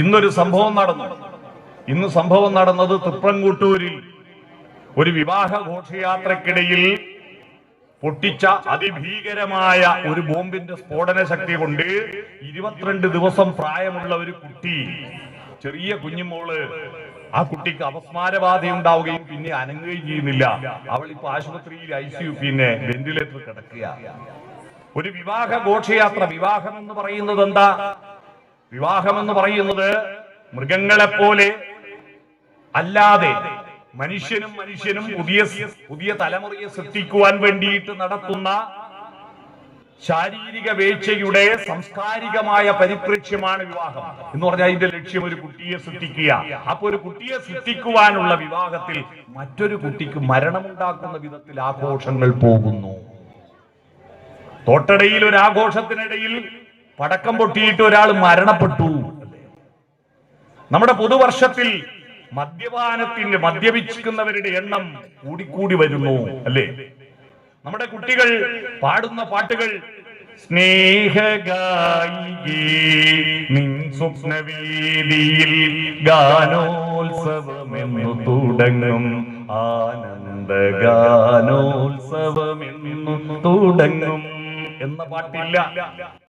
ഇന്നൊരു സംഭവം നടന്നു. ഇന്ന് സംഭവം നടന്നത് തൃപ്രങ്കൂട്ടൂരിൽ ഒരു വിവാഹ ഘോഷയാത്രക്കിടയിൽ പൊട്ടിച്ച അതിഭീകരമായ ഒരു ബോംബിന്റെ സ്ഫോടന ശക്തി കൊണ്ട് ഇരുപത്തിരണ്ട് ദിവസം പ്രായമുള്ള ഒരു കുട്ടി ചെറിയ കുഞ്ഞുമോൾ ആ കുട്ടിക്ക് അപസ്മാരബാധ ഉണ്ടാവുകയും പിന്നെ അനങ്ങുകയും ചെയ്യുന്നില്ല. അവൾ ഇപ്പൊ ആശുപത്രിയിൽ ഐ സി യു പിന്നെ വെന്റിലേറ്റർ കിടക്കുക ഒരു വിവാഹ ഘോഷയാത്ര വിവാഹം എന്ന് പറയുന്നത് എന്താ? വിവാഹം എന്ന് പറയുന്നത് മൃഗങ്ങളെപ്പോലെ അല്ലാതെ മനുഷ്യനും മനുഷ്യനും പുതിയ പുതിയ തലമുറയെ സൃഷ്ടിക്കുവാൻ വേണ്ടിയിട്ട് നടത്തുന്ന ശാരീരിക വേഴ്ചയുടെ സംസ്കാരികമായ പരിപ്രേക്ഷ്യമാണ് വിവാഹം. എന്ന് പറഞ്ഞാൽ അതിന്റെ ലക്ഷ്യം ഒരു കുട്ടിയെ സൃഷ്ടിക്കുക. അപ്പൊ ഒരു കുട്ടിയെ സൃഷ്ടിക്കുവാനുള്ള വിവാഹത്തിൽ മറ്റൊരു കുട്ടിക്ക് മരണമുണ്ടാക്കുന്ന വിധത്തിൽ ആഘോഷങ്ങൾ പോകുന്നു. തോട്ടടയിൽ ഒരു ആഘോഷത്തിനിടയിൽ പടക്കം പൊട്ടിയിട്ട് ഒരാൾ മരണപ്പെട്ടു. നമ്മുടെ പുതുവർഷത്തിൽ മദ്യപാനത്തിന്റെ മദ്യപിക്കുന്നവരുടെ എണ്ണം കൂടിക്കൂടി വരുന്നു അല്ലേ? നമ്മുടെ കുട്ടികൾ പാടുന്ന പാട്ടുകൾ സ്നേഹഗായി ഗാനോത്സവമെന്നു തുടങ്ങും. ആനന്ദ ഗാനോത്സവമെന്നു തുടങ്ങും. എന്ന പാട്ടില്ല.